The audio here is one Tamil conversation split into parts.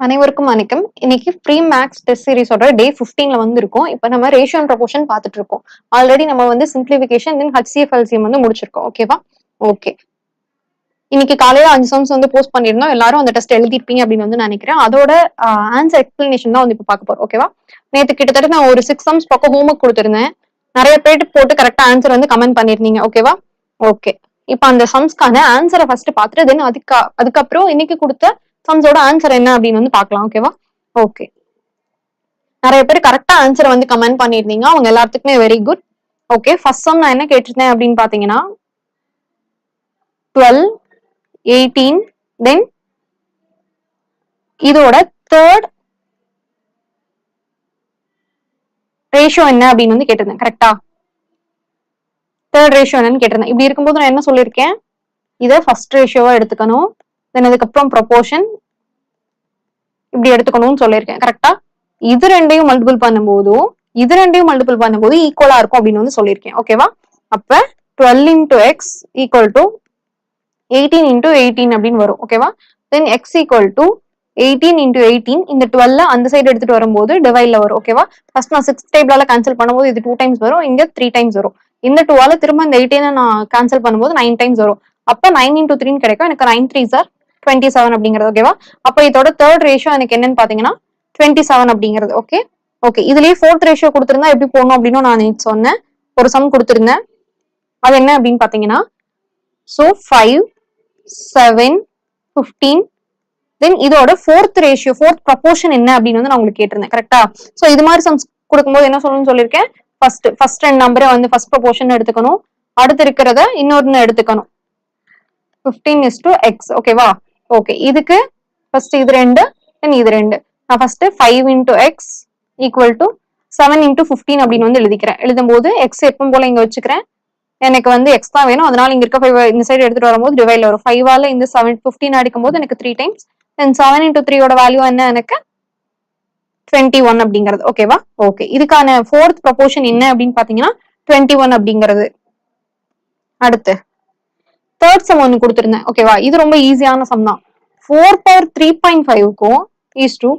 அனைவருக்கும் வணக்கம். இன்னைக்கு ப்ரீ மேக்ஸ் டெஸ்ட் சீரிஸோட டே 15ல வந்து இருக்கும் இப்போ நம்ம ரேஷியோ அண்ட் ப்ரொபோஷன் பார்த்துட்டு இருக்கோம். ஆல்ரெடி நம்ம வந்து சிம்பிளிஃபிகேஷன் தென் ஹச்சிஎஃப்எல்சிஎம் வந்து முடிச்சிருக்கோம். ஓகேவா ஓகே இன்னைக்கு காலையில அஞ்சு சம்ஸ் வந்து போஸ்ட் பண்ணிருந்தோம் எல்லாரும் அந்த டெஸ்ட் எழுதிருப்பீங்க அப்படின்னு வந்து நினைக்கிறேன். அதோட ஆன்சர் எக்ஸ்பிளனேஷன் தான் வந்து இப்போ பார்க்க போறோம். ஓகேவா நேற்று கிட்டத்தட்ட நான் ஒரு சிக்ஸ் சம்ஸ் பக்கம் ஹோம்ஒர்க் கொடுத்துருந்தேன். நிறைய பேர் போட்டு கரெக்டா ஆன்சர் வந்து கமெண்ட் பண்ணிருந்தீங்க ஓகேவா ஓகே இப்போ அந்த சம்ஸ்க்கான ஆன்சரை ஃபர்ஸ்ட் பார்த்துட்டு தென் அதுக்கு அதுக்கப்புறம் இன்னைக்கு கொடுத்த சம்ஸோட ஆன்சர் என்ன அப்படின்னு வந்து பார்க்கலாம். ஓகேவா ஓகே நிறைய பேர் கரெக்டா ஆன்சரை வந்து கமெண்ட் பண்ணிருந்தீங்க அவங்க எல்லாத்துக்குமே very good okay first sum நான் என்ன கேட்டிருந்தேன் அப்படின்னு பாத்தீங்கன்னா டுவெல் எயிட்டீன் தென் இதோட தேர்ட் ரேஷியோ என்ன அப்படின்னு வந்து கேட்டிருந்தேன் கரெக்டா தேர்ட் ரேஷியோ என்னன்னு கேட்டிருந்தேன். இப்படி இருக்கும்போது நான் என்ன சொல்லியிருக்கேன்? இதை ஃபர்ஸ்ட் ரேஷியோவா எடுத்துக்கணும். தென் அதுக்கப்புறம் ப்ரொபோர்ஷன் இப்படி எடுத்துக்கணும்னு சொல்லியிருக்கேன் கரெக்டா இது ரெண்டையும் மல்டிபிள் பண்ணும்போதும் இது ரெண்டையும் மல்டிபிள் பண்ணும்போது ஈக்குவலா இருக்கும் அப்படின்னு வந்து சொல்லியிருக்கேன் ஓகேவா அப்ப twelve into X equal to eighteen into eighteen அப்படின்னு வரும் ஓகேவா then X equal to eighteen into eighteen இந்த டுவெல்ல அந்த சைடு எடுத்துட்டு வரும்போது டிவைட்ல வரும் ஓகேவா ஃபர்ஸ்ட் நான் சிக்ஸ் டேபிளால கேன்சல் பண்ணும்போது இது டூ டைம்ஸ் வரும் இங்க த்ரீ டைம்ஸ் வரும். இந்த டுவால திரும்ப இந்த எயிட்டீனை நான் கேன்சல் பண்ணும்போது நைன் டைம்ஸ் வரும். அப்ப நைன் இன்டூ த்ரீன்னு கிடைக்கும் எனக்கு nine three sir twenty seven அப்படிங்கிறது ஓகேவா அப்ப இதோட தேர்ட் ரேஷியோ எனக்கு என்னன்னு பாத்தீங்கன்னா டுவெண்ட்டி செவன் அப்படிங்கிறது ஓகே ஓகே இதுலயே ஃபோர்த் ரேஷியோ கொடுத்திருந்தா எப்படி போடணும் அப்படின்னு நான் சொன்னேன். ஒரு சம் கொடுத்திருந்தேன். அது என்ன அப்படின்னு பாத்தீங்கன்னா so five seven fifteen then இதோட ஃபோர்த் ரேஷியோ ஃபோர்த் ப்ரப்போர்ஷன் என்ன அப்படின்னு வந்து நான் உங்களுக்கு கேட்டிருந்தேன் கரெக்டா ஸோ இது மாதிரி சம்ஸ் கொடுக்கும்போது என்ன சொல்லணும்னு சொல்லியிருக்கேன்? ஃபர்ஸ்ட் ஃபர்ஸ்ட் ரெண்டு நம்பரை வந்து ஃபர்ஸ்ட் ப்ரப்போர்ஷன் எடுத்துக்கணும். அடுத்து இருக்கிறத இன்னொன்னு எடுத்துக்கணும். ஃபிஃப்டீன் இஸ் டு எக்ஸ் ஓகேவா ஓகே இதுக்கு ஃபர்ஸ்ட் இது ரெண்டு தென் இது ரெண்டு. நான் first five into X equal to seven into fifteen அப்படின்னு வந்து எழுதிக்கிறேன். எழுதும் போது எக்ஸ் எப்பவும் போல இங்க வச்சுக்கிறேன். எனக்கு வந்து எக்ஸ்ட்ரா வேணும். அதனால இங்க இருக்க ஃபைவ் இந்த சைடு எடுத்துட்டு வரும்போது டிவைட்ல ஃபைவ் ஃபைவால இந்த செவன் ஃபிஃப்டின் அடிக்கும் போது எனக்கு three times then seven into த்ரீயோட வேல்யூ என்ன எனக்கு? டுவெண்ட்டி ஒன் அப்படிங்கிறது ஓகேவா ஓகே இதுக்கான ஃபோர்த் ப்ரொபோர்ஷன் என்ன அப்படின்னு பாத்தீங்கன்னா டுவெண்ட்டி ஒன் அப்படிங்கிறது. அடுத்து. தேர்ட் சம் ஒன்று கொடுத்துருந்தேன். ஓகேவா இது ரொம்ப ஈஸியான சம் தான். ஃபோர் பவர் த்ரீ பாயிண்ட் ஃபைவ்க்கும் ஈஸ் டூ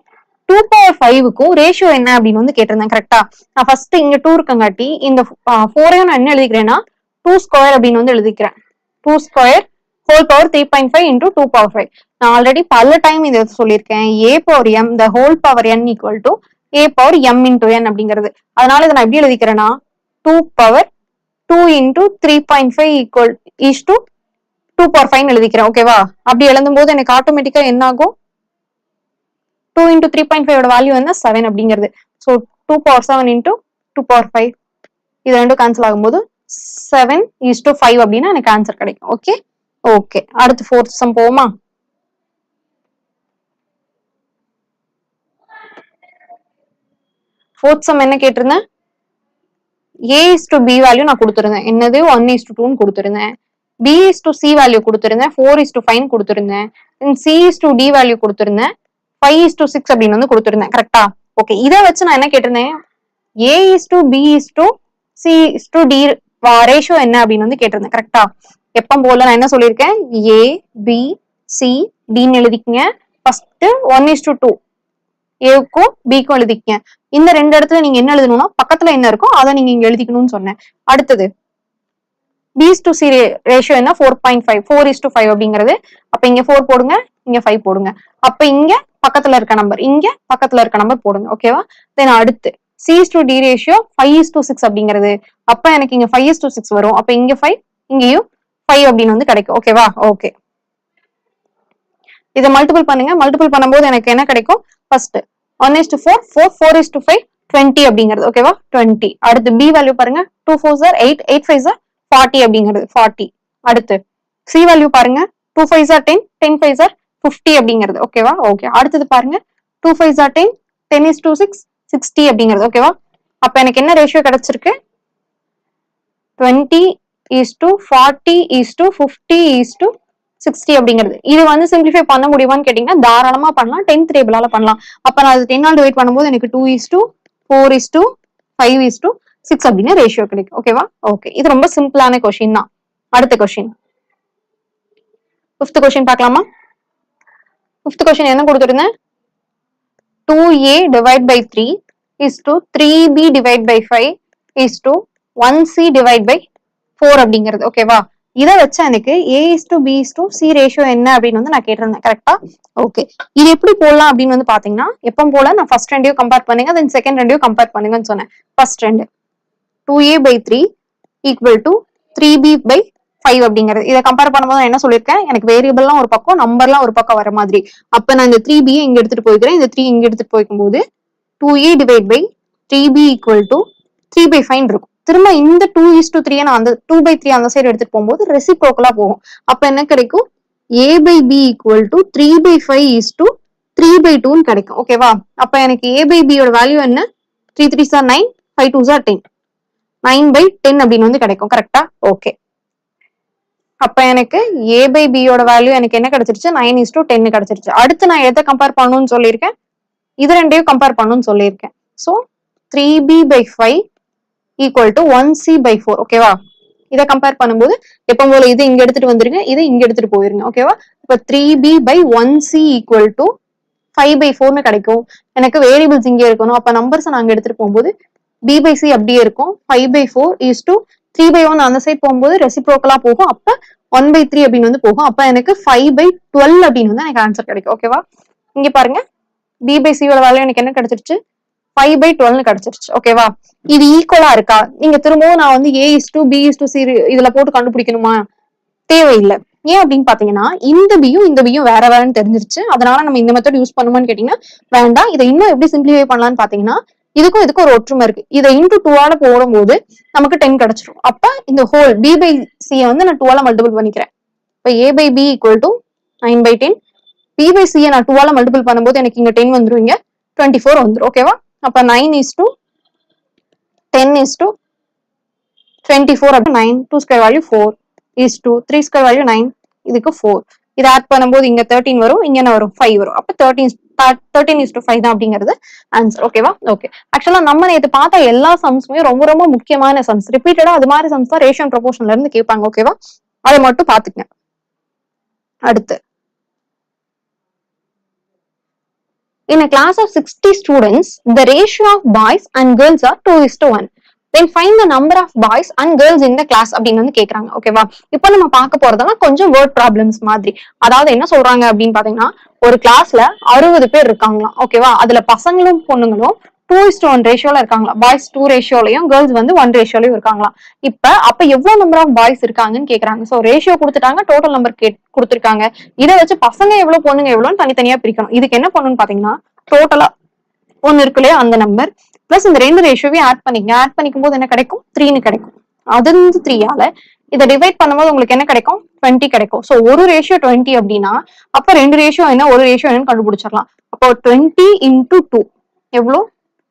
டூ பவர் ஃபைவுக்கும் ரேஷியோ என்ன அப்படின்னு வந்து கேட்டிருந்தேன். கரெக்டா நான் ஃபர்ஸ்ட் இங்க டூ இருக்கங்காட்டி இந்த ஃபோரையும் நான் என்ன எழுதிக்கிறேன்னா டூ ஸ்கொயர் அப்படின்னு வந்து எழுதிக்கிறேன். Two square whole power three point five into two power five நான் ஆல்ரெடி பல டைம் இதை சொல்லியிருக்கேன். A power M the whole power N equal to A power M into N அப்படிங்கிறது. அதனால இதை நான் எப்படி எழுதிக்கிறேன்னா two power two into three point five equal is to two power five எழுதிக்கிறேன். ஓகேவா அப்படி எழுதும் போது எனக்கு ஆட்டோமேட்டிக்கா என்ன ஆகும்? Two into three point five value வந்து செவன் அப்படிங்கிறது. So two power seven into two power five இது ரெண்டும் கேன்சல் ஆகும்போது செவன் இஸ் டு ஃபைவ் அப்படின்னா எனக்கு ஆன்சர் கிடைக்கும் ஓகே ஓகே அடுத்து ஃபோர்த் சம் போமா ஃபோர்த் சம் என்ன கேட்டிருந்தேன் A is to B value நான் கொடுத்துருந்தேன் என்னது ஒன் இஸ் டு டூன்னு கொடுத்துருந்தேன் B is to C value கொடுத்துருந்தேன் ஃபோர் இஸ் டு ஃபைவ் கொடுத்துருந்தேன் C is to D value கொடுத்துருந்தேன் ஃபைவ் இஸ் டு சிக்ஸ் அப்படின்னு வந்து கொடுத்துருந்தேன் கரெக்டா ஓகே இதை வச்சு நான் என்ன கேட்டிருந்தேன் A is to B is to C is to D ratio என்ன அப்படின்னு வந்து கேட்டிருந்தேன் கரெக்டா எப்போ போல நான் என்ன சொல்லியிருக்கேன்? ஏ பி சி டின்னு எழுதிக்கங்க. First one is to two ஏவுக்கும் பிக்கும் எழுதிக்கங்க. இந்த ரெண்டு இடத்துல நீங்க என்ன எழுதணும்னா பக்கத்துல என்ன இருக்கோ அதை நீங்க இங்க எழுதிக்கணும்னு சொன்னேன். அடுத்தது B is to C ratio என்ன? Four point five four is to five அப்படிங்கிறது. அப்ப இங்க ஃபோர் போடுங்க இங்க ஃபைவ் போடுங்க. அப்ப இங்க பக்கத்துல இருக்க நம்பர் இங்க பக்கத்துல இருக்க நம்பர் போடுங்க ஓகேவா தென் அடுத்து C to D ratio five is to six அப்படிங்கிறது. அப்ப எனக்கு இங்க ஃபைவ் இஸ் டு சிக்ஸ் வரும். அப்ப இங்க ஃபைவ் இங்கேயும் ஃபைவ் அப்படின்னு வந்து கிடைக்கும். ஓகேவா ஓகே இதை மல்டிபிள் பண்ணுங்க. மல்டிபிள் பண்ணும்போது எனக்கு என்ன கிடைக்கும்? First one is to four four four is to five twenty அப்படிங்கிறது. ஓகேவா டுவெண்ட்டி அடுத்து பி வேல்யூ பாருங்க. Two four sir eight eight five sir forty அப்படிங்கிறது. ஃபார்ட்டி அடுத்து சி வேல்யூ பாருங்க. Two five sir ten ten five sir fifty அப்படிங்கிறது. ஓகேவா ஓகே அடுத்தது பாருங்க. Two five sir ten ten is to six sixty அப்படிங்கிறது ஓகேவா அப்ப எனக்கு என்ன ரேஷியோ கிடைச்சிருக்கு? Twenty is to forty is to fifty is to sixty அப்படிங்கிறது. இது வந்து சிம்பிளிஃபை பண்ண முடியுமான்னு கேட்டீங்கன்னா தாராளமா பண்ணலாம். டென்த் டேபிளால பண்ணலாம். அப்ப நான் அது டென் ஆல் டிவைட் பண்ணும்போது எனக்கு two is to four is to five is to six அப்படின்னு ரேஷியோ கிடைக்கும். ஓகேவா ஓகே இது ரொம்ப சிம்பிளான கொஷின் தான். அடுத்த கொஷின் ஃபிஃப்த் கொஷின் பார்க்கலாமா? ஃபிஃப்த் கொஷின் என்ன கொடுத்துருந்தேன்? Two A divide by three is to three B divide by five is to one C divide by four அப்படிங்கிறது. ஓகேவா இதை வச்சு எனக்கு A is to B is to C ratio என்ன அப்படின்னு வந்து நான் கேட்டிருந்தேன். கரெக்டா ஓகே இது எப்படி போடலாம் அப்படின்னு வந்து பாத்தீங்கன்னா எப்போ போல நான் ஃபர்ஸ்ட் ரெண்டையும் கம்பேர் பண்ணுங்க தென் செகண்ட் ரெண்டையும் கம்பேர் பண்ணுங்கன்னு சொன்னேன். ஃபர்ஸ்ட் ரெண்டு. Two A by three equal to three B by five அப்படிங்கிறது. இதை கம்பேர் பண்ணும்போது என்ன சொல்லியிருக்கேன்? எனக்கு வேரியபிள்லாம் ஒரு பக்கம் நம்பர்லாம் ஒரு பக்கம் வர மாதிரி. அப்ப நான் இந்த த்ரீ பியை இங்க எடுத்துட்டு போய்க்கிறேன். இந்த த்ரீ இங்க எடுத்துட்டு போய்க்கும்போது two A divide by three B equal to three by five இருக்கும். திரும்ப இந்த டூ இஸ் டூ த்ரீ நான் அந்த டூ பை த்ரீ அந்த சைடு எடுத்துட்டு போகும்போது ரெசிப்ரோக்கலா போகும். அப்ப என்ன கிடைக்கும்? A by B equal to three by five is to three by டூன்னு கிடைக்கும். ஓகேவா அப்ப எனக்கு ஏ பை பியோட வேல்யூ என்ன? Three three sir nine five two sir ten nine by ten அப்படின்னு வந்து கிடைக்கும். கரெக்டா ஓகே அப்ப எனக்கு ஏ பை பியோட வேல்யூ எனக்கு என்ன கிடைச்சிருச்சு? நைன் இஸ் டு டென் கிடைச்சிருச்சு. அடுத்து நான் எதை கம்பேர் பண்ணணும்னு சொல்லியிருக்கேன்? இது ரெண்டையும் கம்பேர் பண்ணணும்னு சொல்லியிருக்கேன். So three B by five equal to one C by four ஓகேவா இதை கம்பேர் பண்ணும்போது எப்போ போல இது இங்க எடுத்துட்டு வந்துருங்க இதை இங்க எடுத்துட்டு போயிருங்க ஓகேவா இப்போ three B by one C equal to five by ஃபோர்னு கிடைக்கும். எனக்கு வேரியபிள்ஸ் இங்கே இருக்கணும். அப்ப நம்பர்ஸ் நாங்க எடுத்துட்டு போகும்போது பி பை சி அப்படியே இருக்கும். Five by four is to three by one அந்த சைட் போகும்போது ரெசிப்ரோக்கலா போகும். அப்ப ஒன் பை த்ரீ அப்படின்னு வந்து போகும். அப்ப எனக்கு ஃபைவ் பை டுவெல் அப்படின்னு வந்து எனக்கு ஆன்சர் கிடைக்கும். ஓகேவா இங்க பாருங்க. பி பை சியோட வேல்யூ எனக்கு என்ன கிடைச்சிருச்சு? ஃபைவ் பை டுவெல்னு கிடைச்சிருச்சு. ஓகேவா இது ஈக்குவலா இருக்கா? நீங்க திரும்பவும் நான் வந்து A is to B is to C இதுல போட்டு கண்டுபிடிக்கணுமா? தேவையில்லை. ஏன் அப்படின்னு பாத்தீங்கன்னா இந்த பியும் இந்த பியும் வேற வேறன்னு தெரிஞ்சிருச்சு. அதனால நம்ம இந்த மெத்தட் யூஸ் பண்ணுமான்னு கேட்டீங்கன்னா வேண்டாம். இதை இன்னும் எப்படி சிம்பிளிஃபை பண்ணலாம்னு பாத்தீங்கன்னா இதுக்கும் இதுக்கும் ஒரு ஒற்றுமை இருக்கு. இதை இன்டூ டூவால போடும்போது நமக்கு டென் கிடைச்சிரும். அப்ப இந்த ஹோல் பி பை சியை வந்து நான் டூவால மல்டிபிள் பண்ணிக்கிறேன். இப்போ A by B equal to nine by ten B by சியை நான் டூவால மல்டிபிள் பண்ணும்போது எனக்கு இங்க டென் வந்துருவீங்க. இங்க டுவெண்ட்டி ஃபோர் வந்துரும் ஓகேவா அப்ப nine is to ten is to twenty four அப்போ nine two square value four is to three square value nine இதுக்கு ஃபோர் இதை ஆட் பண்ணும்போது இங்க தேர்ட்டின் வரும் இங்க என்ன வரும் ஃபைவ் வரும். அப்ப thirteen thirteen is to five தான் அப்படிங்கிறது ஆன்சர் ஓகேவா ஓகே ஆக்சுவலா நம்ம நேற்று பார்த்த எல்லா சம்ஸுமே ரொம்ப ரொம்ப முக்கியமான சம்ஸ் ரிப்பீட்டடா அது மாதிரி சம்ஸ் தான் ரேஷன் ப்ரொபோஷன்ல இருந்து கேட்பாங்க. ஓகேவா அதை மட்டும் பாத்துக்கங்க அடுத்து. In a class of 60 students, the ratio of boys and girls are 2 is to 1. Then find the number of boys and girls இந்த கிளாஸ் அப்படின்னு வந்து கேக்குறாங்க ஓகேவா இப்போ நம்ம பார்க்க போறதெல்லாம் கொஞ்சம் வேர்ட் ப்ராப்ளம்ஸ் மாதிரி. அதாவது என்ன சொல்றாங்க அப்படின்னு பாத்தீங்கன்னா ஒரு கிளாஸ்ல அறுபது பேர் இருக்காங்களாம் ஓகேவா அதுல பசங்களும் பொண்ணுங்களும் டூ இஸ்ட் ஒன் ரேஷியோல இருக்காங்களா பாய்ஸ் டூ ரேஷியோலயும் கேர்ள்ஸ் வந்து ஒன் ரேஷியோலயும் இருக்காங்களாம். இப்ப அப்ப எவ்வளவு நம்பர் ஆஃப் பாய்ஸ் இருக்காங்கன்னு கேக்குறாங்க. சோ ரேஷியோ கொடுத்துட்டாங்க டோட்டல் நம்பர் கே கொடுத்துருக்காங்க. இதை வச்சு பசங்க எவ்வளவு பொண்ணுங்க எவ்வளவுன்னு தனித்தனியா பிரிக்கணும். இதுக்கு என்ன பண்ணணும்னு பாத்தீங்கன்னா டோட்டலா ஒன்னு இருக்கு இல்லையா அந்த நம்பர் பிளஸ் இந்த ரெண்டு ரேஷியோவையும் ஆட் பண்ணிக்கங்க. ஆட் பண்ணிக்கும் போது என்ன கிடைக்கும்? த்ரீன்னு கிடைக்கும். அது வந்து த்ரீயால இதை டிவைட் பண்ணும்போது உங்களுக்கு என்ன கிடைக்கும்? டுவெண்ட்டி கிடைக்கும். சோ ஒரு ரேஷியோ டுவெண்ட்டி அப்படின்னா அப்ப ரெண்டு ரேஷியோ என்ன ஒரு ரேஷியோ என்னன்னு கண்டுபிடிச்சிடலாம். அப்போ டுவெண்ட்டி இன்டூ டூ எவ்வளோ?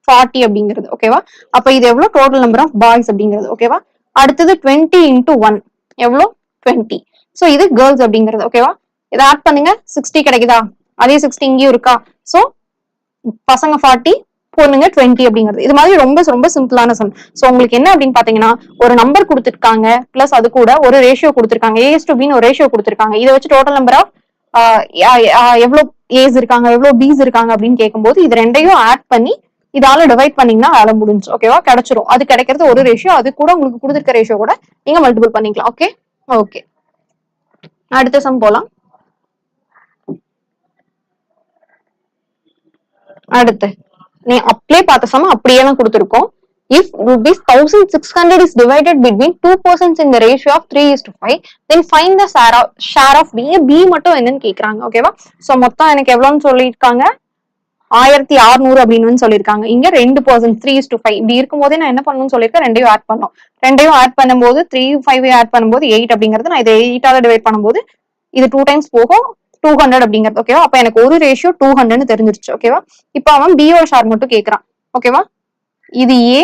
ஃபார்ட்டி அப்படிங்கிறது. ஓகேவா அப்ப இது எவ்வளோ? டோட்டல் நம்பர் ஆஃப் பாய்ஸ் அப்படிங்கிறது. ஓகேவா அடுத்தது டுவெண்ட்டி இன்டூ ஒன் எவ்வளோ? டுவெண்ட்டி ஸோ இது கேர்ள்ஸ் அப்படிங்கிறது. ஓகேவா இதை ஆட் பண்ணுங்க. சிக்ஸ்டி கிடைக்குதா? அதே சிக்ஸ்டி இங்கேயும் இருக்கா? ஸோ பசங்க ஃபார்ட்டி பொண்ணுங்க டுவெண்ட்டி அப்படிங்கிறது. இது மாதிரி ரொம்ப ரொம்ப சிம்பிளான சம் ஸோ உங்களுக்கு என்ன அப்படின்னு பாத்தீங்கன்னா ஒரு நம்பர் கொடுத்துருக்காங்க பிளஸ் அது கூட ஒரு ரேஷியோ கொடுத்துருக்காங்க. ஏஎஸ் டு பின்னு ஒரு ரேஷியோ கொடுத்துருக்காங்க. இதை வச்சு டோட்டல் நம்பர் ஆஃப் எவ்வளவு ஏஸ் இருக்காங்க எவ்வளவு பிஸ் இருக்காங்க அப்படின்னு கேட்கும்போது இது ரெண்டையும் ஆட் பண்ணி இதால டிவைட் பண்ணீங்கன்னா வேலை முடிஞ்சு ஓகேவா கிடைச்சிரும். அது கிடைக்கிறது ஒரு ரேஷியோ அது கூட உங்களுக்கு கொடுத்துருக்க ரேஷியோ கூட நீங்க மல்டிபிள் பண்ணிக்கலாம். ஓகே ஓகே அடுத்த சம் போலாம். அடுத்து. நீ அப்ளை பார்த்த சமம் அப்படியே தான் கொடுத்துருக்கோம். If rupees thousand six hundred is divided between two persons இந்த ratio of three is to five then find the share of share of B B மட்டும் என்னன்னு கேக்குறாங்க ஓகேவா சோ மொத்தம் எனக்கு எவ்வளவுன்னு சொல்லியிருக்காங்க? ஆயிரத்தி அறுநூறு அப்படின்னு சொல்லியிருக்காங்க. இங்க ரெண்டு percent three is to five இப்படி இருக்கும்போதே நான் என்ன பண்ணணும்னு சொல்லியிருக்கேன்? ரெண்டையும் ஆட் பண்ணோம் ரெண்டையும் ஆட் பண்ணும்போது த்ரீ ஃபைவ் ஆட் பண்ணும்போது எயிட் அப்படிங்கிறது நான் இதை எயிட்டால டிவைட் பண்ணும்போது இது டூ டைம்ஸ் போகும். டூ ஹண்ட்ரட் அப்படிங்கிறது ஓகேவா அப்ப எனக்கு ஒரு ரேஷியோ டூ ஹண்ட்ரட்னு தெரிஞ்சிருச்சு ஓகேவா இப்போ அவன் பிஓ ஷார் மட்டும் கேக்குறான் ஓகேவா இது ஏ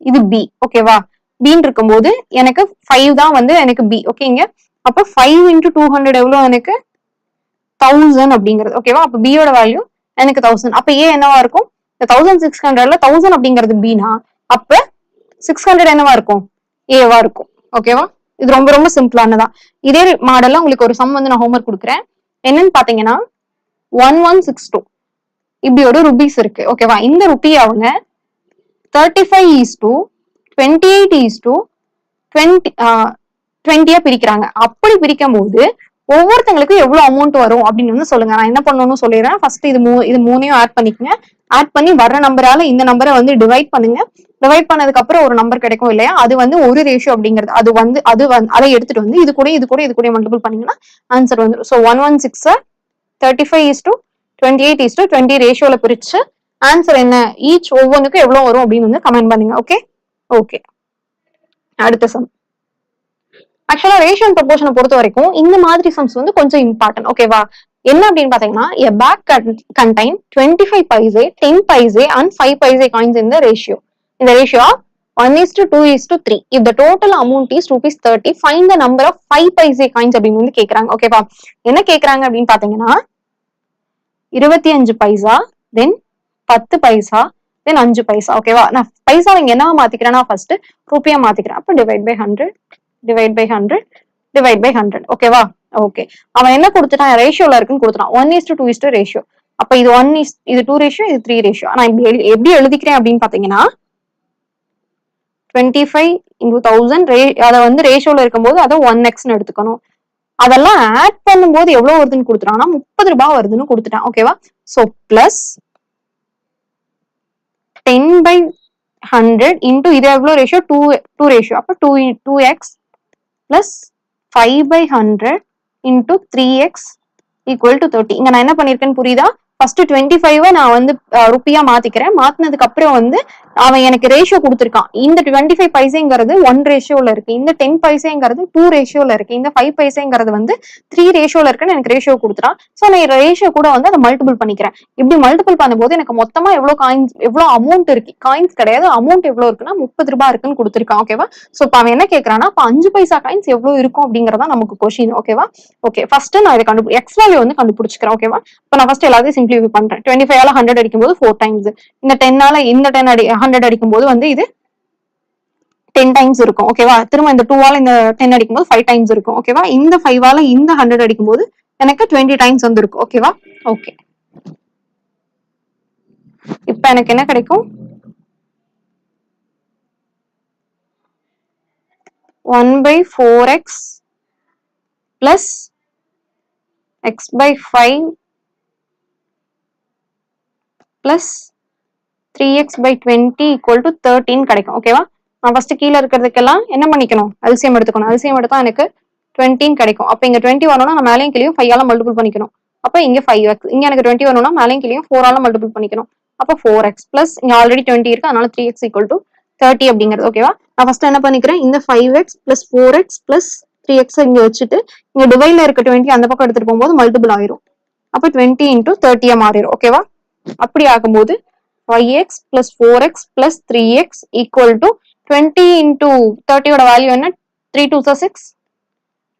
இது பி ஓகேவா பின்னு இருக்கும்போது எனக்கு ஃபைவ் தான் வந்து எனக்கு பி ஓகேங்க அப்போ அப்ப ஃபைவ் இன்டூ டூ ஹண்ட்ரட் எவ்வளோ எனக்கு? தௌசண்ட் அப்படிங்கிறது ஓகேவா அப்ப பியோட வேல்யூ எனக்கு தௌசண்ட் அப்ப ஏ என்னவா இருக்கும்? இந்த தௌசண்ட் சிக்ஸ் ஹண்ட்ரட்ல தௌசண்ட் அப்படிங்கிறது பினா அப்ப சிக்ஸ் ஹண்ட்ரட் என்னவா இருக்கும்? ஏவா இருக்கும் ஓகேவா இது ரொம்ப ரொம்ப சிம்பிளானதான் இதே மாடல்ல உங்களுக்கு ஒரு சம் வந்து நான் ஹோம்ஒர்க் கொடுக்குறேன். என்னன்னு பாத்தீங்கன்னா ஒன் ஒன் சிக்ஸ் டூ இப்படி ஒரு ருபீஸ் இருக்கு. ஓகேவா இந்த ருபி அவங்க thirty five is to twenty eight is to twenty டுவெண்ட்டியா பிரிக்கிறாங்க. அப்படி பிரிக்கும் போது ஒவ்வொருத்தங்களுக்கும் எவ்வளவு அமௌண்ட் வரும் அப்படின்னு வந்து சொல்லுங்க. நான் என்ன பண்ணணும்னு சொல்லிடுறேன். ஃபர்ஸ்ட் இது மூ இது மூணையும் ஆட் பண்ணிக்கங்க. ஆட் பண்ணி வர்ற நம்பரால இந்த நம்பரை வந்து டிவைட் பண்ணுங்க. டிவைட் பண்ணதுக்கு அப்புறம் ஒரு நம்பர் கிடைக்கும் இல்லையா? அது வந்து ஒரு ரேஷியோ அப்படிங்கிறது. அது வந்து அது வந்து அதை எடுத்துட்டு வந்து இது கூட இது கூட இது கூட மல்டிபிள் பண்ணீங்கன்னா ஆன்சர் வந்துடும் so one one six thirty five is to twenty eight is to twenty ரேஷியோல பிரிச்சு ஆன்சர் என்ன? ஈச் ஒவ்வொன்றுக்கும் எவ்வளோ வரும் அப்படின்னு வந்து கமெண்ட் பண்ணுங்க ஓகே ஓகே அடுத்த சம் ஆக்சுவலா ரேஷியோ ப்ரொபோஷனை பொறுத்த வரைக்கும் இந்த மாதிரி சம்ஸ் வந்து கொஞ்சம் இம்பார்ட்டன்ட் ஓகேவா என்ன அப்படின்னு பாத்தீங்கன்னா a bag contain twenty five paise ten paise and five paise coins இந்த ரேஷியோ இந்த ratio one is to two is to three if the total amount is rupees thirty find the number of five paise coins அப்படின்னு வந்து கேக்குறாங்க. ஓகேவா என்ன கேக்குறாங்க அப்படின்னு பாத்தீங்கன்னா இருபத்தி அஞ்சு பைசா தென் பத்து பைசா தென் அஞ்சு பைசா ஓகேவா நான் பைசா இங்க என்ன மாத்திக்கிறேன்னா ஃபர்ஸ்ட் ரூபியா மாத்திக்கிறேன். அப்ப divide by hundred divide by hundred divide by hundred ஓகேவா ஓகே அவன் என்ன கொடுத்துட்டான்? ரேஷியோல இருக்குன்னு கொடுத்துட்டான். One is to two is to ratio அப்ப இது ஒன் இஸ் இது டூ ரேஷியோ இது த்ரீ ரேஷியோ நான் எப்படி எழு- எப்படி எழுதிக்கிறேன் அப்படின்னு பாத்தீங்கன்னா டுவெண்ட்டி ஃபைவ் இன்டூ தௌசண்ட் ரே அதை வந்து ரேஷியோல இருக்கும்போது அதை ஒன் எக்ஸ்னு எடுத்துக்கணும். அதெல்லாம் ஆட் பண்ணும்போது எவ்வளவு வருதுன்னு கொடுத்துட்டான்னா முப்பது ரூபாய் வருதுன்னு கொடுத்துட்டான். ஓகேவா so plus ten by hundred into இது எவ்வளவு ரேஷியோ டூ டூ ரேஷியோ அப்போ two two x plus five by hundred into three x equal to thirty இங்கே நான் என்ன பண்ணியிருக்கேன்னு புரியுதா? ஃபர்ஸ்ட் டுவெண்ட்டி ஃபைவ் நான் வந்து ருப்பியா மாத்திக்கிறேன். மாத்தினதுக்கு அப்புறம் வந்து அவன் எனக்கு ரேஷியோ கொடுத்துருக்கான். இந்த டுவெண்ட்டி ஃபைவ் பைசைங்கிறது ஒன் ரேஷியோல இருக்கு. இந்த டென் பைசேங்கிறது டூ ரேஷியோல இருக்கு. இந்த ஃபைவ் பைசேங்கிறது வந்து த்ரீ ரேஷியோல இருக்குன்னு எனக்கு ரேஷியோ கொடுத்துறான் ஸோ நான் ரேஷியோ கூட வந்து அதை மல்டிபிள் பண்ணிக்கிறேன். இப்படி மல்டிபிள் பண்ணும்போது எனக்கு மொத்தமா எவ்வளோ காயின்ஸ் எவ்வளோ அமௌண்ட் இருக்கு? காயின்ஸ் கிடையாது. அமௌண்ட் எவ்வளோ இருக்குன்னா முப்பது ரூபாய் இருக்குன்னு கொடுத்துருக்கான். ஓகேவா சோ இப்போ அவன் என்ன கேட்கறான்னா இப்போ அஞ்சு பைசா காயின்ஸ் எவ்வளோ இருக்கும்? அப்படிங்கறதா நமக்கு கொஷின் ஓகேவா ஓகே ஃபர்ஸ்ட் நான் இதை கண்டுபிடி எக்ஸ் வேல்யூ வந்து கண்டுபிடிச்சிக்கிறேன். ஓகேவா இப்போ நான் ஃபர்ஸ்ட் எல்லாத்தையும் சிம்பிளிஃபை பண்றேன் டுவெண்ட்டி ஃபைவ் ஹண்ட்ரட் அடிக்கும்போது ஃபோர் டைம்ஸ் இந்த டென்னால இந்த டென் அடி ஹண்ட்ரட் அடிக்கும்போது வந்து இது டென் டைம்ஸ் இருக்கும் ஓகேவா திரும்ப இந்த டூவால இந்த டென் அடிக்கும்போது ஃபைவ் டைம்ஸ் இருக்கும் ஓகேவா இந்த ஃபைவால இந்த ஹண்ட்ரட் அடிக்கும்போது எனக்கு டுவெண்ட்டி டைம்ஸ் வந்துருக்கும் ஓகேவா ஓகே இப்ப எனக்கு என்ன கிடைக்கும்? One by four x plus x by five plus three x by twenty equal to thirty கிடைக்கும். ஓகேவா நான் ஃபர்ஸ்ட் கீழே இருக்கிறதுக்கெல்லாம் என்ன பண்ணிக்கணும்? அல்சியம் எடுத்துக்கணும். அல்சியம் எடுத்தா எனக்கு டுவெண்ட்டின் கிடைக்கும். அப்போ இங்க டுவெண்ட்டி வரணும்னா நான் மேலேயும் கிளியும் ஃபைவ் ஆல மல்டிபிள் பண்ணிக்கணும். அப்போ இங்க ஃபைவ் எக்ஸ் இங்க எனக்கு டுவெண்ட்டி வரணும்னா மேலேயும் கிளியும் ஃபோர் ஆல மல்டிபிள் பண்ணிக்கணும். அப்போ ஃபோர் எக்ஸ் பிளஸ் இங்கே ஆல்ரெடி டுவெண்ட்டி இருக்கு. அதனால three x equal to thirty அப்படிங்கிறது. ஓகேவா நான் ஃபர்ஸ்ட் என்ன பண்ணிக்கிறேன்? இந்த five x plus four x plus three x இங்க வச்சுட்டு இங்க டிவைடில் இருக்க டுவெண்ட்டி அந்த பக்கம் எடுத்துட்டு போகும்போது மல்டிபிள் ஆயிரும். அப்போ டுவெண்ட்டி இன்ட்டு தேர்ட்டியா மாறிடும் ஓகேவா அப்படி ஆகும்போது five x plus four x plus three x equal to twenty into தேர்ட்டியோட value என்ன? த்ரீ டூ சிக்ஸ்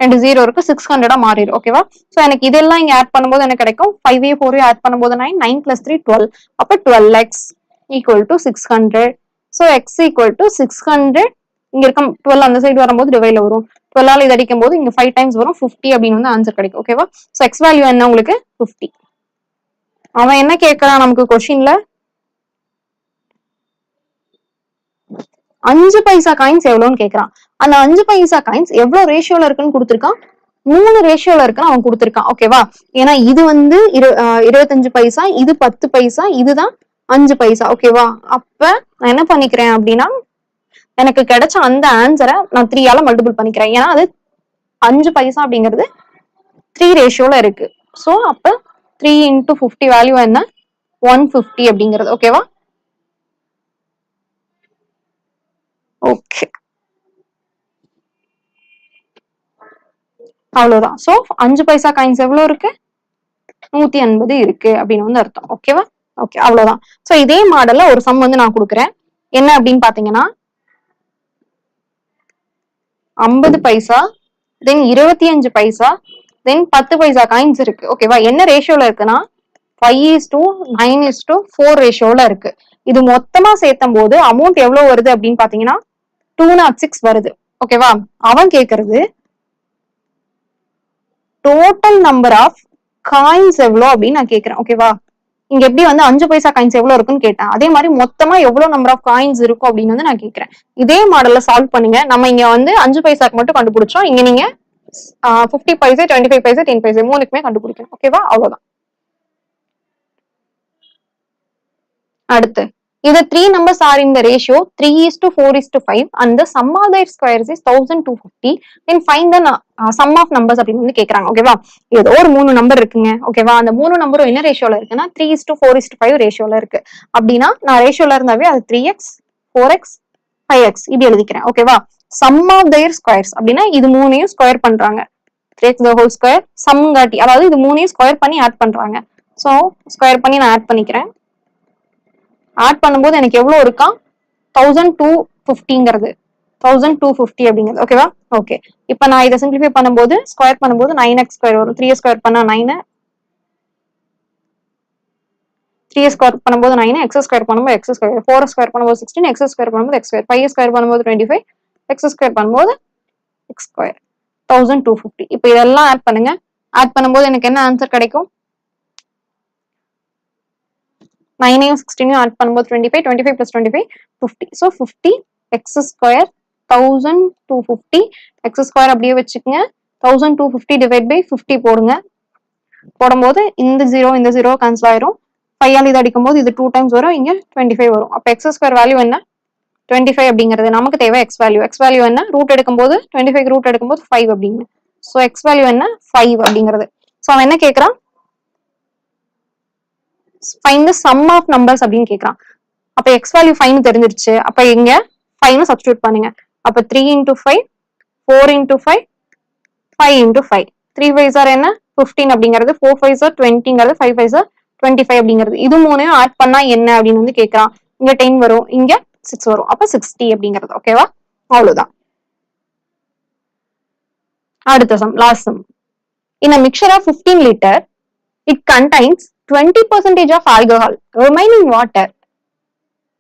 ரெண்டு ஜீரோ இருக்கு சிக்ஸ் ஹண்ட்ரடா மாறிடும் ஓகேவா ஸோ எனக்கு இதெல்லாம் இங்க ஆட் பண்ணும்போது எனக்கு கிடைக்கும்? ஃபைவ் ஏ ஃபோர் ஆட் பண்ணும்போது nine nine plus three twelve அப்போ twelve x equal to six hundred so x equal to six hundred இங்க இருக்க டுவெல் அந்த சைடு வரும்போது டிவைல வரும். டுவெல்லால இது அடிக்கும் போது இங்க ஃபைவ் டைம்ஸ் வரும் ஃபிஃப்டி அப்படின்னு வந்து ஆன்சர் கிடைக்கும் ஓகேவா ஸோ எக்ஸ் வேல்யூ என்ன உங்களுக்கு? ஃபிஃப்டி அவன் என்ன கேட்கறான் நமக்கு கொஸ்டின்ல அஞ்சு பைசா காயின்ஸ் எவ்வளவுன்னு கேக்குறான். அந்த அஞ்சு பைசா காயின்ஸ் எவ்வளவு ரேஷியோல இருக்குன்னு கொடுத்துருக்கான்? மூணு ரேஷியோல இருக்குன்னு அவன் கொடுத்துருக்கான். ஓகேவா ஏன்னா இது வந்து இரு இருபத்தஞ்சு பைசா இது பத்து பைசா இதுதான் அஞ்சு பைசா. ஓகேவா அப்ப நான் என்ன பண்ணிக்கிறேன் அப்படின்னா எனக்கு கிடைச்ச அந்த ஆன்சரை நான் த்ரீயால மல்டிபிள் பண்ணிக்கிறேன். ஏன்னா அது அஞ்சு பைசா அப்படிங்கிறது த்ரீ ரேஷியோல இருக்கு. ஸோ அப்ப த்ரீ இன்டூ ஃபிஃப்டி வேல்யூ என்ன? ஒன் ஃபிஃப்டி அப்படிங்கிறது. ஓகேவா ஓகே அவ்வளவுதான். சோ அஞ்சு பைசா காயின்ஸ் எவ்வளவு இருக்கு? நூத்தி எண்பது இருக்கு அப்படின்னு வந்து அர்த்தம். ஓகேவா ஓகே அவ்வளவுதான். சோ இதே மாடல்ல ஒரு சம் வந்து நான் கொடுக்குறேன். என்ன அப்படின்னு பாத்தீங்கன்னா ஐம்பது பைசா தென் இருபத்தி அஞ்சு பைசா தென் பத்து பைசா காயின்ஸ் இருக்கு. ஓகேவா என்ன ரேஷியோல இருக்குன்னா five is to nine is to four ரேஷியோல இருக்கு. இது மொத்தமா சேர்த்தும் போது அமௌண்ட் எவ்வளவு வருது அப்படின்னு பாத்தீங்கன்னா டூ நாட் சிக்ஸ் வருது. ஓகேவா அவன் கேக்குறது டோட்டல் நம்பர் ஆஃப் காயின்ஸ் எவ்வளோ அப்படின்னு நான் கேட்கறேன் ஓகேவா இங்க எப்படி வந்து அஞ்சு பைசா காயின்ஸ் எவ்வளவு இருக்குன்னு கேட்டேன். அதே மாதிரி மொத்தமா எவ்வளவு நம்பர் ஆஃப் காயின்ஸ் இருக்கும் அப்படின்னு வந்து நான் கேக்குறேன். இதே மாடல்ல சால்வ் பண்ணுங்க. நம்ம இங்க வந்து அஞ்சு பைசாக்கு மட்டும் கண்டுபிடிச்சோம். இங்க நீங்க fifty paisa twenty five paisa ten paisa மூணுக்குமே கண்டுபிடிக்கணும். ஓகேவா அவ்வளோதான் அடுத்து இது three numbers are in the ratio three is to four is to five and sum of their squares is thousand two fifty then find the sum of numbers அப்படின்னு வந்து கேட்கறாங்க ஓகேவா ஏதோ ஒரு மூணு நம்பர் இருக்குங்க. ஓகேவா அந்த மூணு நம்பரும் என்ன ரேஷியோல இருக்குன்னா three is to four is to five ரேஷியோல இருக்கு. அப்படின்னா நான் ரேஷியோல இருந்தாவே அது three x four x five x இப்படி எழுதிக்கிறேன். ஓகேவா சம் ஆஃப் தயர் ஸ்கொயர்ஸ் அப்படின்னா இது மூணையும் ஸ்கொயர் பண்றாங்க. Three the whole square sum காட்டி அதாவது இது மூணையும் ஸ்கொயர் பண்ணி ஆட் பண்றாங்க. ஸோ ஸ்கொயர் பண்ணி நான் ஆட் பண்ணிக்கிறேன். ஆட் பண்ணும்போது எனக்கு எவ்வளோ இருக்கா? தௌசண்ட் டூ ஃபிஃப்டிங்கிறது தௌசண்ட் டூ ஃபிஃப்டி அப்படிங்கிறது. ஓகேவா ஓகே இப்போ நான் இதை சிம்பிளிஃபை பண்ணும்போது ஸ்கொயர் பண்ணும்போது நைன் எக்ஸ் ஸ்கொயர் வரும். த்ரீ ஸ்கொயர் பண்ணால் நைனு த்ரீ ஸ்கொயர் பண்ணும்போது நைன் எக்ஸ் ஸ்கொயர் பண்ணும்போது எக்ஸ் ஸ்கொயர் ஃபோர் ஸ்கொயர் பண்ணும்போது சிக்ஸ்டீன் எக்ஸ் ஸ்கொயர் பண்ணும்போது எக்ஸ் ஸ்கொயர் ஃபைவ் ஸ்கொயர் பண்ணும்போது டுவெண்ட்டி ஃபைவ் எக்ஸ் ஸ்கொயர் பண்ணும்போது x square thousand two fifty இப்போ இதெல்லாம் ஆட் பண்ணுங்க. ஆட் பண்ணும்போது எனக்கு என்ன ஆன்சர் கிடைக்கும்? நைனையும் சிக்ஸ்டீனையும் ஆட் பண்ணும்போது twenty five twenty five plus twenty five fifty so fifty x square thousand two fifty x square அப்படியே வச்சுக்கோங்க. Thousand two fifty divide by fifty போடுங்க. போடும்போது இந்த ஜீரோ இந்த ஜீரோ கேன்சல் ஆயிரும். ஃபைவ் ஆல் இது அடிக்கும் போது இது டூ டைம்ஸ் வரும். இங்கே டுவெண்ட்டி ஃபைவ் வரும். அப்போ எக்ஸ் ஸ்கொயர் வேல்யூ என்ன? டுவெண்ட்டி ஃபைவ் அப்படிங்கிறது நமக்கு தேவை எக்ஸ் வேல்யூ எக்ஸ் வேல்யூ என்ன? ரூட் எடுக்கும்போது டுவெண்ட்டி ஃபைவ் ரூட் எடுக்கும்போது ஃபைவ் அப்படின்னு. ஸோ எக்ஸ் வேல்யூ என்ன? ஃபைவ் அப்படிங்கிறது. ஸோ அவன் என்ன கேட்குறான் find the sum of numbers அப்படின்னு கேட்குறான் அப்போ எக்ஸ் வேல்யூ ஃபைன் தெரிஞ்சிருச்சு. அப்போ இங்க ஃபைவ்னு சப்ஸ்டியூட் பண்ணுங்க. அப்போ three into five four into five five into five three five sir என்ன? ஃபிஃப்டீன் அப்படிங்கிறது. ஃபோர் ஃபைவ் சார் டுவெண்ட்டிங்கிறது ஃபைவ் ஃபைவ் சார் டுவெண்ட்டி ஃபைவ் அப்படிங்கிறது. இது மூணையும் ஆட் பண்ணா என்ன அப்படின்னு வந்து கேட்கறான் இங்க டென் வரும். இங்க சிக்ஸ் வரும். அப்போ சிக்ஸ்டி அப்படிங்கிறது ஓகேவா அவ்வளோதான் அடுத்த sum last sum in a mixture of 15 litre it contains 20 percentage of alcohol remaining water.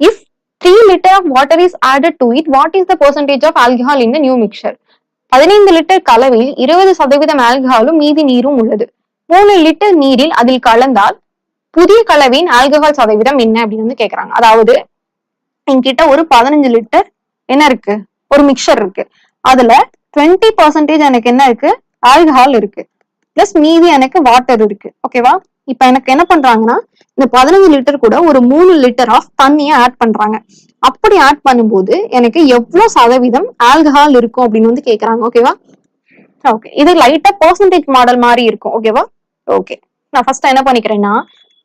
If 3 liter of water is added to it what is the percentage of alcohol in the new பதினைந்து லிட்டர் கலவையில் இருபது சதவீதம் ஆல்கஹாலும் மீதி நீரும் உள்ளது. மூணு லிட்டர் நீரில் அதில் கலந்தால் புதிய கலவையின் ஆல்கஹால் சதவீதம் என்ன அப்படின்னு வந்து கேட்கறாங்க அதாவது என்கிட்ட ஒரு பதினஞ்சு லிட்டர் என்ன இருக்கு? ஒரு மிக்சர் இருக்கு. அதுல டுவெண்ட்டி பர்சன்டேஜ் எனக்கு என்ன இருக்கு? ஆல்கஹால் இருக்கு. பிளஸ் மீதி எனக்கு வாட்டர் இருக்கு. ஓகேவா இப்ப எனக்கு என்ன பண்றாங்கன்னா இந்த பதினஞ்சு லிட்டர் கூட ஒரு மூணு லிட்டர் ஆஃப் தண்ணியை ஆட் பண்றாங்க. அப்படி ஆட் பண்ணும்போது எனக்கு எவ்வளவு சதவீதம் ஆல்கஹால் இருக்கும் அப்படின்னு வந்து கேக்குறாங்க. ஓகேவா ஓகே இது லைட்டா பர்சன்டேஜ் மாடல் மாதிரி இருக்கும். ஓகேவா ஓகே நான் ஃபர்ஸ்ட் என்ன பண்ணிக்கிறேன்னா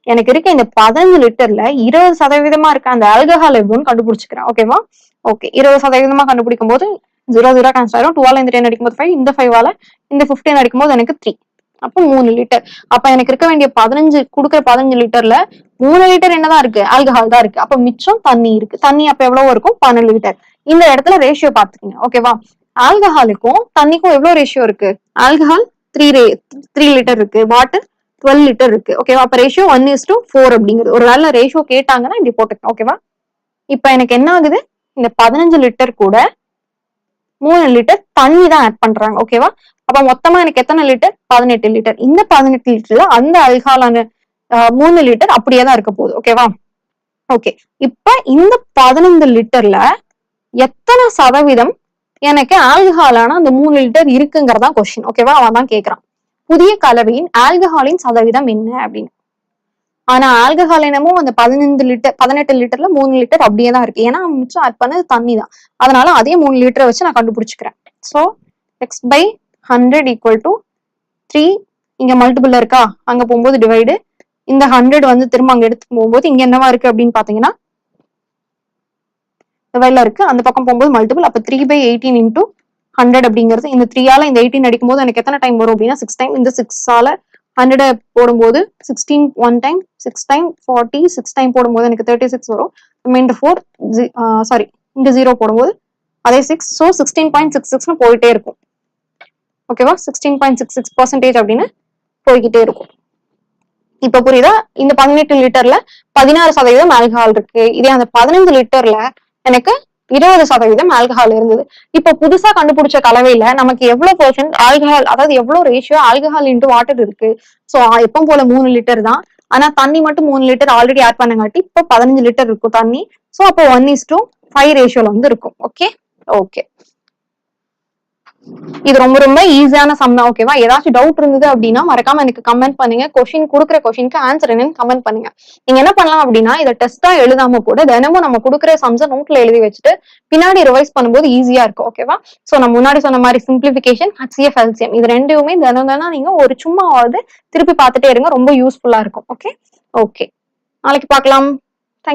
எனக்கு இருக்க இந்த பதினஞ்சு லிட்டர்ல இருபது சதவீதமா இருக்க அந்த ஆல்கஹால் எவ்வளோன்னு கண்டுபிடிச்சிக்கிறேன். ஓகேவா ஓகே இருபது சதவீதமா கண்டுபிடிக்கும் போது ஜீரோ ஜீரோ கேன்சல் ஆயிரும் டுவெல் இந்த டென் அடிக்கும் போது ஃபைவ் இந்த ஃபைவால இந்த ஃபிஃப்டீன் அடிக்கும் போது எனக்கு த்ரீ அப்போ மூணு லிட்டர் அப்ப எனக்கு இருக்க வேண்டிய பதினஞ்சு கொடுக்குற பதினஞ்சு லிட்டர்ல மூணு லிட்டர் என்னதான் இருக்கு? ஆல்கஹால் தான் இருக்கு. அப்ப மிச்சம் தண்ணி இருக்கு. தண்ணி அப்ப எவ்வளவு இருக்கும்? பன்னெண்டு லிட்டர் இந்த இடத்துல ரேஷியோ பாத்துக்கங்க ஓகேவா ஆல்கஹாலுக்கும் தண்ணிக்கும் எவ்வளவு ரேஷியோ இருக்கு? ஆல்கஹால் த்ரீ ரே த்ரீ லிட்டர் இருக்கு. வாட்டர் டுவெல் லிட்டர் இருக்கு. ஓகேவா அப்ப ratio one is to four அப்படிங்கிறது. ஒரு வேலை ரேஷியோ கேட்டாங்கன்னா இப்படி போட்டுக்கலாம். ஓகேவா இப்ப எனக்கு என்ன ஆகுது? இந்த பதினஞ்சு லிட்டர் கூட மூணு லிட்டர் தண்ணி தான் ஆட் பண்றாங்க. ஓகேவா அப்ப மொத்தமா எனக்கு எத்தனை லிட்டர் பதினெட்டு லிட்டர் இந்த பதினெட்டு லிட்டர்ல அந்த அல்காலான மூணு லிட்டர் அப்படியே தான் இருக்க போகுது. ஓகேவா ஓகே இப்ப இந்த பதினைந்து லிட்டர்ல எத்தனை சதவீதம் எனக்கு ஆல்கஹாலான அந்த மூணு லிட்டர் இருக்குங்கிறதா கொஸ்டின் ஓகேவா அவன் தான் கேக்குறான். புதிய கலவையின் ஆல்கஹாலின் சதவீதம் என்ன அப்படின்னு? ஆனா ஆல்கஹால் என்னமோ அந்த பதினைந்து லிட்டர் பதினெட்டு லிட்டர்ல மூணு லிட்டர் அப்படியே தான் இருக்கு. ஏன்னா மிச்சம் ஆட் பண்ணது தண்ணி தான். அதனால அதே மூணு லிட்டரை வச்சு நான் கண்டுபிடிச்சிக்கிறேன். So x by hundred equal to three இங்க மல்டிபிள் இருக்கா? அங்க போகும்போது டிவைடு இந்த ஹண்ட்ரட் வந்து திரும்ப அங்க எடுத்து போகும்போது இங்க என்னவா இருக்கு அப்படின்னு பாத்தீங்கன்னா டிவைட்ல இருக்கு. அந்த பக்கம் போகும்போது மல்டிபிள் அப்ப three by eighteen into hundred அப்படிங்கிறது இந்த த்ரீயால இந்த எயிட்டீன் அடிக்கும் போது எனக்கு எத்தனை டைம் வரும் அப்படின்னா சிக்ஸ் டைம் இந்த சிக்ஸால ஹண்ட்ரட் போடும்போது sixteen one time six time forty six time போடும்போது எனக்கு தேர்ட்டி சிக்ஸ் வரும் ரிமைண்டர் ஃபோர் சாரி இங்க ஜீரோ போடும்போது அதே six so sixteen point six சிக்ஸ்னு போயிட்டே இருக்கும். ஓகேவா sixteen point six six percentage அப்படின்னு போய்கிட்டே இருக்கும். இப்ப புரியுதா? இந்த பதினெட்டு லிட்டர்ல பதினாறு சதவீதம் ஆல்கஹால் இருக்கு. இதே அந்த பதினைந்து லிட்டர்ல எனக்கு இருபது சதவீதம் ஆல்கஹால் இருந்தது. இப்ப புதுசா கண்டுபிடிச்ச கலவையில நமக்கு எவ்வளவு பெர்சென்ட் ஆல்கஹால் அதாவது எவ்வளவு ரேஷியோ ஆல்கஹால் இன்ட்டு வாட்டர் இருக்கு? சோ எப்பவும் போல மூணு லிட்டர் தான். ஆனா தண்ணி மட்டும் மூணு லிட்டர் ஆல்ரெடி ஆட் பண்ணங்காட்டி இப்ப பதினஞ்சு லிட்டர் இருக்கும் தண்ணி. சோ அப்போ ஒன் இஸ் டூ ஃபைவ் ரேஷியோல வந்து இருக்கும். ஓகே ஓகே இது ரொம்ப ரொம்ப ஈஸியான சம் தான் ஓகேவா ஏதாச்சும் டவுட் இருந்தது அப்படின்னா மறக்காம எனக்கு கமெண்ட் பண்ணுங்க. கொஸ்டின் கொடுக்குற கொஸ்டினுக்கு ஆன்சர் என்னன்னு கமெண்ட் பண்ணுங்க. நீங்க என்ன பண்ணலாம் அப்படின்னா இதை டெஸ்டா எழுதாம கூட தினமும் நம்ம கொடுக்குற சம்ஸை நோட்ல எழுதி வச்சுட்டு பின்னாடி ரிவைஸ் பண்ணும்போது ஈஸியா இருக்கும் ஓகேவா சோ நம்ம முன்னாடி சொன்ன மாதிரி சிம்பிளிபிகேஷன் ஹச்சிஎஃப் எல்சிஎம் இது ரெண்டுமே தினம் தினம் நீங்க ஒரு சும்மாவது திருப்பி பார்த்துட்டே இருங்க. ரொம்ப யூஸ்ஃபுல்லா இருக்கும் ஓகே ஓகே நாளைக்கு பார்க்கலாம்.